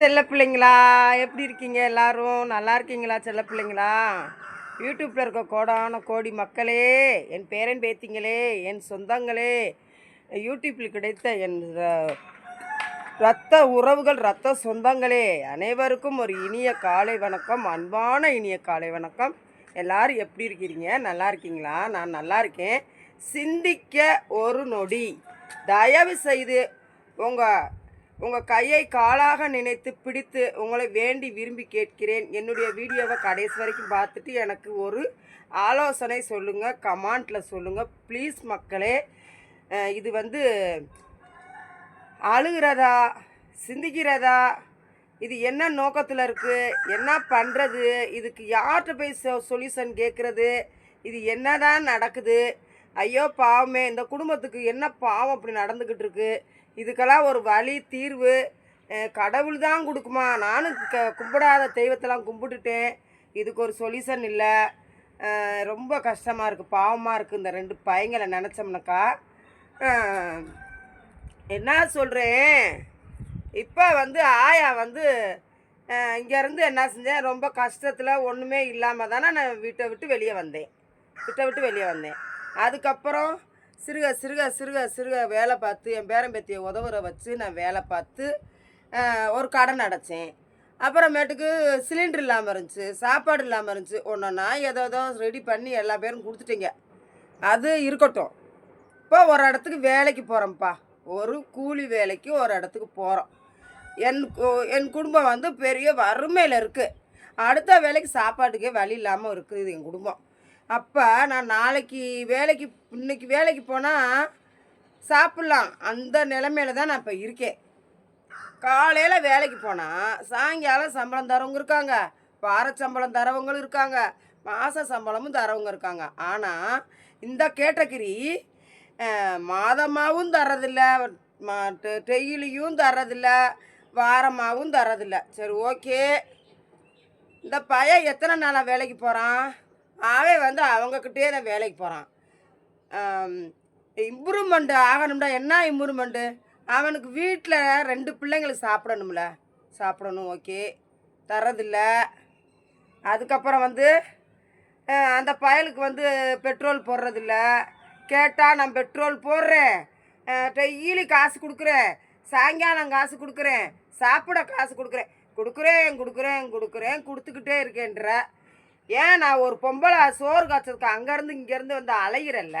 செல்ல பிள்ளைங்களா? எப்படி இருக்கீங்க எல்லாரும்? நல்லா இருக்கீங்களா செல்ல பிள்ளைங்களா? யூடியூப்பில் இருக்க கோடான கோடி மக்களே என் பேரன் பேத்திங்களே என் சொந்தங்களே யூடியூப்பில் கிடைத்த என் இரத்த ரத்த உறவுகள் ரத்த சொந்தங்களே அனைவருக்கும் ஒரு இனிய காலை வணக்கம் அன்பான இனிய காலை வணக்கம். எல்லாரும் எப்படி இருக்கிறீங்க நல்லா இருக்கீங்களா? நான் நல்லா இருக்கேன். சிந்திக்க ஒரு நொடி. தயவு செய்து உங்கள் உங்கள் கையை காலாக நினைத்து பிடித்து உங்களை வேண்டி விரும்பி கேட்கிறேன். என்னுடைய வீடியோவை கடைசி வரைக்கும் பார்த்துட்டு எனக்கு ஒரு ஆலோசனை சொல்லுங்கள் கமாண்டில் சொல்லுங்கள் ப்ளீஸ் மக்களே இது வந்து அழுகிறதா சிந்திக்கிறதா இது என்ன நோக்கத்தில் இருக்குது என்ன பண்ணுறது இதுக்கு யார்கிட்ட போய் சொ சொல்யூஷன் கேட்குறது இது என்னதான் நடக்குது ஐயோ பாவமே இந்த குடும்பத்துக்கு என்ன பாவம் அப்படி நடந்துக்கிட்டு இருக்குது இதுக்கெல்லாம் ஒரு வழி தீர்வு. கடவுள் தான் கொடுக்குமா? நானும் க கும்பிடாத தெய்வத்தெல்லாம் கும்பிட்டுட்டேன். இதுக்கு ஒரு சொல்யூஷன் இல்லை. ரொம்ப கஷ்டமாக இருக்குது பாவமாக இருக்குது இந்த ரெண்டு பையங்களை நினச்சோம்னாக்கா. என்ன சொல்கிறேன் இப்போ வந்து ஆயா வந்து இங்கேருந்து என்ன செஞ்சேன்? ரொம்ப கஷ்டத்தில் ஒன்றுமே இல்லாமல் தானே நான் வீட்டை விட்டு வெளியே வந்தேன். வீட்டை விட்டு வெளியே வந்தேன். அதுக்கப்புறம் சிறுக சிறுக சிறுக சிறுக வேலை பார்த்து என் பேரம்பேத்தியை உதவுற வச்சு நான் வேலை பார்த்து ஒரு கடன் அடைச்சேன். அப்புறமேட்டுக்கு சிலிண்டர் இல்லாமல் இருந்துச்சு சாப்பாடு இல்லாமல் இருந்துச்சு. ஒன்றா ஏதோ ஏதோ ரெடி பண்ணி எல்லா பேரும் கொடுத்துட்டீங்க. அது இருக்கட்டும். இப்போ ஒரு இடத்துக்கு வேலைக்கு போகிறோம்ப்பா ஒரு கூலி வேலைக்கு ஒரு இடத்துக்கு போகிறோம் என் கு- என் குடும்பம் வந்து பெரிய வறுமையில் இருக்குது அடுத்த வேலைக்கு சாப்பாட்டுக்கே வழி இல்லாமல் இருக்குது என் குடும்பம். அப்போ நான் நாளைக்கு வேலைக்கு இன்னைக்கு வேலைக்கு போனால் சாப்பிட்லாம். அந்த நிலமையில தான் நான் இப்போ இருக்கேன். காலையில் வேலைக்கு போனால் சாயங்காலம் சம்பளம் தரவங்க இருக்காங்க. வார சம்பளம் தரவங்களும் இருக்காங்க. மாத சம்பளமும் தரவங்க இருக்காங்க. ஆனால் இந்த கேட்டகிரி மாதமாகவும் தர்றதில்ல. டெய்லியும் தர்றதில்ல. வாரமாகவும் தர்றதில்ல. சரி ஓகே. இந்த பையன் எத்தனை நாளாக வேலைக்கு போகிறான் அவன் வந்து அவங்கக்கிட்டே தான் வேலைக்கு போகிறான் இம்ப்ரூவ்மெண்ட் ஆகணும்டா. என்ன இம்ப்ரூவ்மெண்ட்டு அவனுக்கு வீட்டில் ரெண்டு பிள்ளைங்களுக்கு சாப்பிடணும்ல. சாப்பிடணும் ஓகே தரதில்ல அதுக்கப்புறம் வந்து அந்த பயலுக்கு வந்து பெட்ரோல் போடுறதில்ல. கேட்டால் நான் பெட்ரோல் போடுறேன். டெய்லி காசு கொடுக்குறேன். சாயங்காலம் காசு கொடுக்குறேன். சாப்பிட காசு கொடுக்குறேன். கொடுக்குறேன் கொடுக்குறேன் கொடுக்குறேன் கொடுத்துக்கிட்டே இருக்கேன்ற. ஏன் நான் ஒரு பொம்பளை சோறு காய்ச்சதுக்கு அங்கேருந்து இங்கேருந்து வந்து அலைகிறல்ல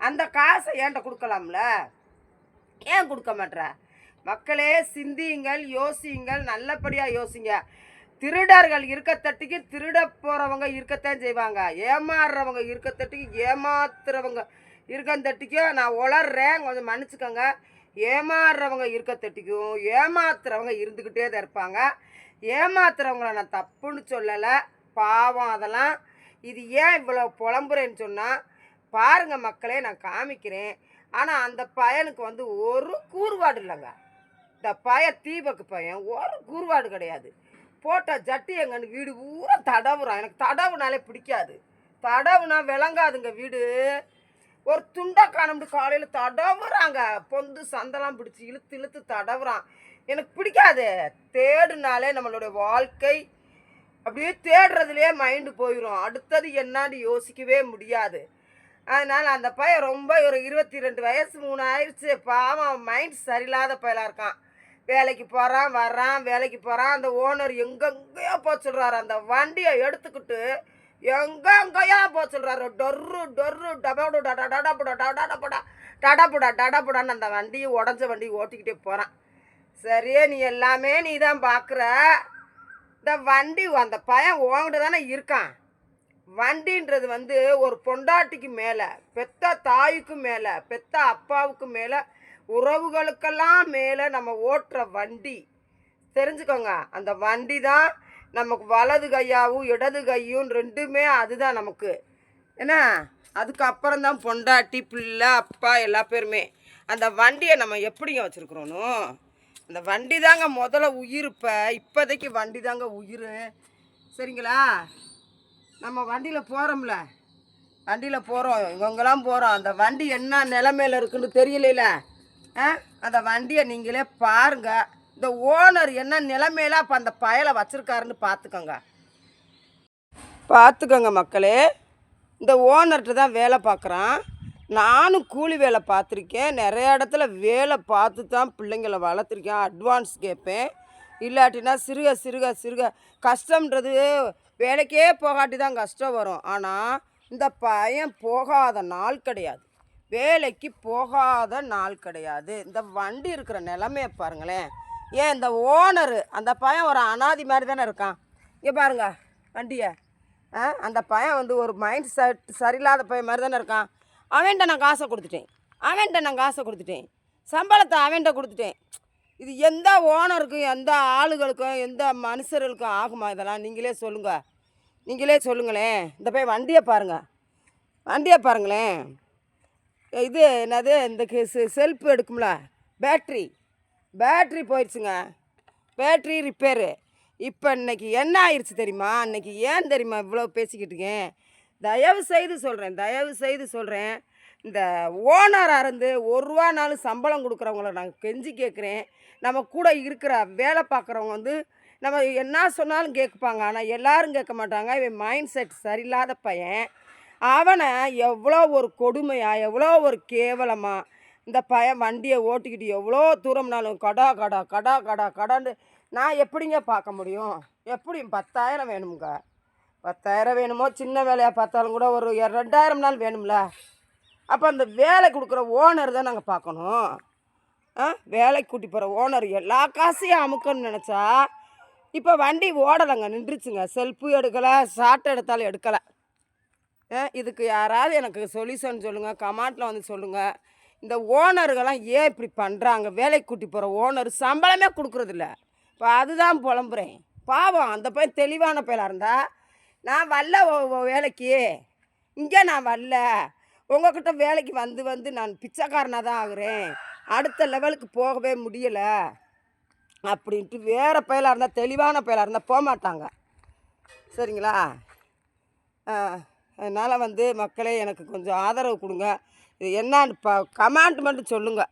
அந்த காசை ஏன்ட்ட கொடுக்கலாம்ல? ஏன் கொடுக்க மாட்ற? மக்களே சிந்தியுங்கள் யோசியுங்கள் நல்லபடியாக யோசிங்க. திருடர்கள் இருக்கத்தட்டிக்கு திருட போகிறவங்க இருக்கத்தான் செய்வாங்க. ஏமாறுறவங்க இருக்கத்தட்டிக்கு ஏமாத்துறவங்க இருக்கத்தட்டிக்கும் நான் உளர்றேன். கொஞ்சம் மன்னிச்சுக்கோங்க. ஏமாறுறவங்க இருக்கத்தட்டிக்கும் ஏமாத்துறவங்க இருந்துக்கிட்டே தான் இருப்பாங்க. ஏமாத்துறவங்கள நான் தப்புன்னு சொல்லலை. பாவம் அதெல்லாம். இது ஏன் இவ்வளோ புலம்புறேன்னு சொன்னால் பாருங்கள் மக்களே நான் காமிக்கிறேன். ஆனால் அந்த பயனுக்கு வந்து ஒரு கூறுபாடு இல்லைங்க. இந்த பய தீபக்கு பையன் ஒரு கூறுபாடு கிடையாது. போட்ட ஜட்டி எங்கன்னு வீடு பூரா தடவுறான். எனக்கு தடவுனாலே பிடிக்காது. தடவுனா விளங்காதுங்க வீடு. ஒரு துண்டை காணும்னு காலையில் தடவுறாங்க. பொந்து சந்தெல்லாம் பிடிச்சி இழுத்து இழுத்து தடவுறான். எனக்கு பிடிக்காது. தேடுனாலே நம்மளுடைய வாழ்க்கை அப்படியே தேடுறதுலேயே மைண்டு போயிடும் அடுத்தது என்னன்னு யோசிக்கவே முடியாது. அதனால் அந்த பையன் ரொம்ப ஒரு இருபத்தி ரெண்டு வயசு மூணு ஆயிடுச்சு பாவம் மைண்ட் சரியில்லாத பயலாக இருக்கான். வேலைக்கு போகிறான் வர்றான் வேலைக்கு போகிறான் அந்த ஓனர் எங்கெங்கேயோ போக சொல்கிறாரு அந்த வண்டியை எடுத்துக்கிட்டு எங்கெங்கேயோ போக சொல்கிறாரு டொர்ரு டொர்ரு டபடு டடா டடபுடா டடாடபுடா டடபுடா டடபுடான்னு அந்த வண்டியை உடஞ்ச வண்டி ஓட்டிக்கிட்டே போகிறான் சரியே நீ எல்லாமே நீ தான் பார்க்குற இந்த வண்டி அந்த பையன் ஓங்கிட்டு தானே இருக்கான். வண்டின்றது வந்து ஒரு பொண்டாட்டிக்கு மேலே பெத்த தாய்க்கு மேலே பெத்த அப்பாவுக்கு மேலே உறவுகளுக்கெல்லாம் மேலே நம்ம ஓட்டுற வண்டி. தெரிஞ்சுக்கோங்க அந்த வண்டி தான் நமக்கு வலது கையாகவும் இடது கையும் ரெண்டுமே அதுதான் நமக்கு. என்ன? அதுக்கப்புறம் தான் பொண்டாட்டி பிள்ளை அப்பா எல்லா பேருமே. அந்த வண்டியை நம்ம எப்படிங்க வச்சுருக்குறோனோ அந்த வண்டி தாங்க முதல்ல உயிர் இப்போ. இப்போதைக்கு வண்டி தாங்க உயிர். சரிங்களா? நம்ம வண்டியில் போகிறோம்ல வண்டியில் போகிறோம் இவங்கெல்லாம் போகிறோம் அந்த வண்டி என்ன நிலமையில இருக்குன்னு தெரியலையில. ஆ? அந்த வண்டியை நீங்களே பாருங்கள் இந்த ஓனர் என்ன நிலமையில அப்போ அந்த பயலை வச்சுருக்காருன்னு பார்த்துக்கோங்க. பார்த்துக்கோங்க மக்களே. இந்த ஓனர்கிட்ட தான் வேலை பார்க்குறான். நானும் கூலி வேலை பார்த்துருக்கேன். நிறைய இடத்துல வேலை பார்த்து தான் பிள்ளைங்களை வளர்த்துருக்கேன். அட்வான்ஸ் கேட்பேன். இல்லாட்டினா சிறுக சிறுக சிறுக. கஷ்டம்ன்றது வேலைக்கே போகாட்டி தான் கஷ்டம் வரும். ஆனால் இந்த பையன் போகாத நாள் கிடையாது. வேலைக்கு போகாத நாள் கிடையாது. இந்த வண்டி இருக்கிற நிலமைய பாருங்களேன். ஏன் இந்த ஓனரு அந்த பையன் ஒரு அனாதி மாதிரி தானே இருக்கான். இங்கே பாருங்க வண்டியை. ஆ அந்த பையன் வந்து ஒரு மைண்ட் செட் சரியில்லாத பையன் மாதிரி தானே இருக்கான். அவன்கிட்ட நான் காசை கொடுத்துட்டேன். அவன்கிட்ட நான் காசை கொடுத்துட்டேன். சம்பளத்தை அவன்கிட்ட கொடுத்துட்டேன். இது எந்த ஓனருக்கும் எந்த ஆளுகளுக்கும் எந்த மனுஷர்களுக்கும் ஆகுமா இதெல்லாம்? நீங்களே சொல்லுங்கள் நீங்களே சொல்லுங்களேன். இந்த போய் வண்டியை பாருங்கள் வண்டியை பாருங்களேன். இது என்னது? இந்த செல்ஃப் எடுக்கும்ல? பேட்ரி. பேட்ரி போயிடுச்சுங்க. Battery repair. இப்போ இன்னைக்கு என்ன ஆயிடுச்சு தெரியுமா? இன்னைக்கு ஏன் தெரியுமா இவ்வளோ பேசிக்கிட்டு இருக்கேன்? தயவு செய்து சொல்கிறேன் தயவு செய்து சொல்கிறேன் இந்த ஓனராக இருந்து ஒரு ரூபானாலும் சம்பளம் கொடுக்குறவங்கள நான் கெஞ்சி கேட்குறேன். நம்ம கூட இருக்கிற வேலை பார்க்குறவங்க வந்து நம்ம என்ன சொன்னாலும் கேட்பாங்க. ஆனால் எல்லோரும் கேட்க மாட்டாங்க. இவன் மைண்ட் செட் சரியில்லாத பையன். அவனை எவ்வளோ ஒரு கொடுமையாக எவ்வளோ ஒரு கேவலமாக இந்த பையன் வண்டியை ஓட்டிக்கிட்டு எவ்வளோ தூரம்னாலும் கடா கடா கடா கடா கடான்னு நான் எப்படிங்க பார்க்க முடியும்? எப்படியும் பத்தாயிரம் வேணுங்க பத்தாயிரம் வேணுமோ சின்ன வேலையாக பார்த்தாலும் கூட ஒரு ரெண்டாயிரம் நாள் வேணும்ல. அப்போ அந்த வேலை கொடுக்குற ஓனர் தான் நாங்கள் பார்க்கணும். ஆ வேலைக்கு கூட்டி போகிற ஓனர் எல்லா காசையும் அமுக்கணும்னு நினச்சா இப்போ வண்டி ஓடலைங்க நின்றுச்சுங்க. செல்ஃபு எடுக்கலை ஷார்ட் எடுத்தாலும் எடுக்கலை. ஆ இதுக்கு யாராவது எனக்கு சொல்யூஷன் சொல்லுங்கள் கமாண்டில் வந்து சொல்லுங்கள் இந்த ஓனர்கள்லாம் ஏன் இப்படி பண்ணுறாங்க வேலைக்கு கூட்டி போகிற ஓனர் சம்பளமே கொடுக்குறதில்ல. இப்போ அதுதான் புலம்புறேன். பாவம் அந்த பையன் தெளிவான பையலாக இருந்தால் நான் வரல ஓ- ஓ வேலைக்கு. இங்கே நான் வரல. உங்ககிட்ட வேலைக்கு வந்து வந்து நான் பிச்சைக்காரனாக தான் ஆகுறேன். அடுத்த லெவலுக்கு போகவே முடியலை. அப்படின்ட்டு வேறு பயலாக இருந்தால் தெளிவான பயலாக இருந்தால் போக மாட்டாங்க. சரிங்களா? அதனால் வந்து மக்களே எனக்கு கொஞ்சம் ஆதரவு கொடுங்க. இது என்னான்னு ப கமெண்ட் மட்டும் சொல்லுங்கள்